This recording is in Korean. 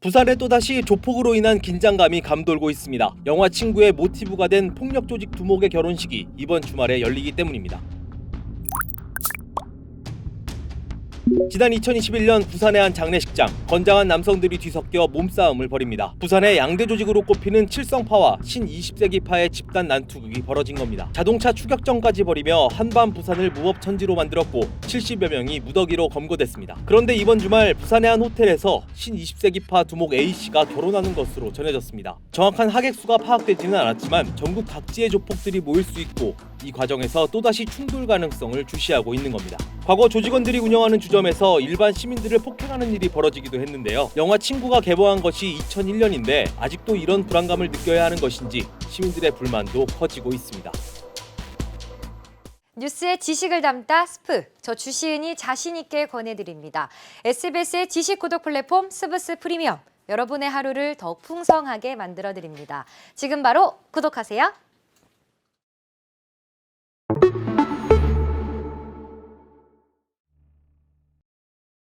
부산에 또다시 조폭으로 인한 긴장감이 감돌고 있습니다. 영화 친구의 모티브가 된 폭력 조직 두목의 결혼식이 이번 주말에 열리기 때문입니다. 지난 2021년 부산의 한 장례식장 건장한 남성들이 뒤섞여 몸싸움을 벌입니다. 부산의 양대 조직으로 꼽히는 칠성파와 신 20세기파의 집단 난투극이 벌어진 겁니다. 자동차 추격전까지 벌이며 한밤 부산을 무법천지로 만들었고 70여 명이 무더기로 검거됐습니다. 그런데 이번 주말 부산의 한 호텔에서 신 20세기파 두목 A 씨가 결혼하는 것으로 전해졌습니다. 정확한 하객 수가 파악되지는 않았지만 전국 각지의 조폭들이 모일 수 있고 이 과정에서 또다시 충돌 가능성을 주시하고 있는 겁니다. 과거 조직원들이 운영하는 주점에서 일반 시민들을 폭행하는 일이 벌어지기도 했는데요. 영화 친구가 개봉한 것이 2001년인데 아직도 이런 불안감을 느껴야 하는 것인지 시민들의 불만도 커지고 있습니다. 뉴스의 지식을 담다 스프. 저 주시은이 자신 있게 권해드립니다. SBS의 지식 구독 플랫폼 스브스 프리미엄. 여러분의 하루를 더욱 풍성하게 만들어드립니다. 지금 바로 구독하세요.